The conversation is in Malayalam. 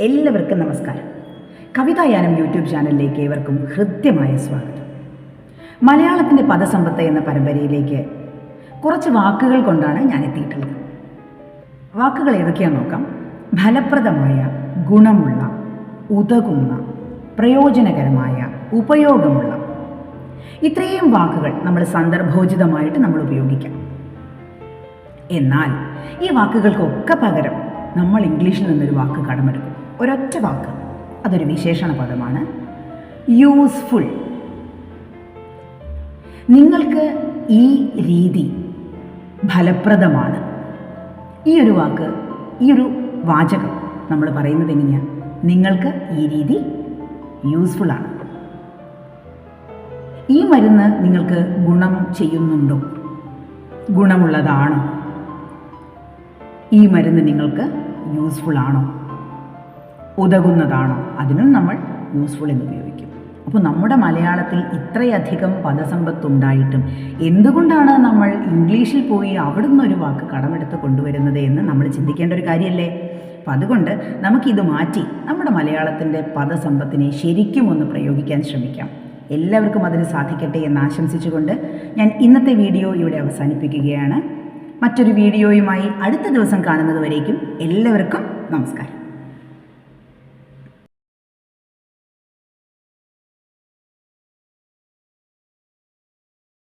എല്ലാവർക്കും നമസ്കാരം. കവിതായാനം യൂട്യൂബ് ചാനലിലേക്ക് ഏവർക്കും ഹൃദ്യമായ സ്വാഗതം. മലയാളത്തിന്റെ പദസമ്പത്ത് എന്ന പരമ്പരയിലേക്ക് കുറച്ച് വാക്കുകൾ കൊണ്ടാണ് ഞാൻ എത്തിയിട്ടുള്ളത് വാക്കുകൾ ഏതൊക്കെയാണെന്ന് നോക്കാം? ഫലപ്രദമായ ഗുണമുള്ള ഉതകുന്ന പ്രയോജനകരമായ ഉപയോഗമുള്ള. ഇത്രയും വാക്കുകൾ നമ്മൾ സന്ദർഭോചിതമായിട്ട് നമ്മൾ ഉപയോഗിക്കാം. എന്നാൽ ഈ വാക്കുകൾക്കൊക്കെ പകരം നമ്മൾ ഇംഗ്ലീഷിൽ നിന്നൊരു വാക്ക് കടമെടുക്കും. ഒരൊറ്റ വാക്ക്. അതൊരു വിശേഷണ പദമാണ്. യൂസ്ഫുൾ നിങ്ങൾക്ക് ഈ രീതി ഫലപ്രദമാണ്. ഈ ഒരു വാക്ക് ഈ ഒരു വാചകം നമ്മൾ പറയുന്നത് എങ്ങനെയാണ് നിങ്ങൾക്ക് ഈ രീതി യൂസ്ഫുൾ ആണ്. ഈ മരുന്ന് നിങ്ങൾക്ക് ഗുണം ചെയ്യുന്നുണ്ടോ? ഗുണമുള്ളതാണോ? ഈ മരുന്ന് നിങ്ങൾക്ക് യൂസ്ഫുൾ ആണോ? ഉതകുന്നതാണോ. അതിനും നമ്മൾ യൂസ്ഫുൾ എന്ന് ഉപയോഗിക്കും. അപ്പോൾ നമ്മുടെ മലയാളത്തിൽ ഇത്രയധികം പദസമ്പത്തുണ്ടായിട്ടും എന്തുകൊണ്ടാണ് നമ്മൾ ഇംഗ്ലീഷിൽ പോയി അവിടുന്ന് ഒരു വാക്ക് കടമെടുത്ത് കൊണ്ടുവരുന്നത് എന്ന് നമ്മൾ ചിന്തിക്കേണ്ട ഒരു കാര്യമല്ലേ? അപ്പം അതുകൊണ്ട് നമുക്കിത് മാറ്റി നമ്മുടെ മലയാളത്തിന്റെ പദസമ്പത്തിനെ ശരിക്കും ഒന്ന് പ്രയോഗിക്കാൻ ശ്രമിക്കാം. എല്ലാവർക്കും അതിന് സാധിക്കട്ടെ എന്ന് ആശംസിച്ചുകൊണ്ട് ഞാൻ ഇന്നത്തെ വീഡിയോ ഇവിടെ അവസാനിപ്പിക്കുകയാണ്. മറ്റൊരു വീഡിയോയുമായി അടുത്ത ദിവസം കാണുന്നത് വരേക്കും എല്ലാവർക്കും നമസ്കാരം.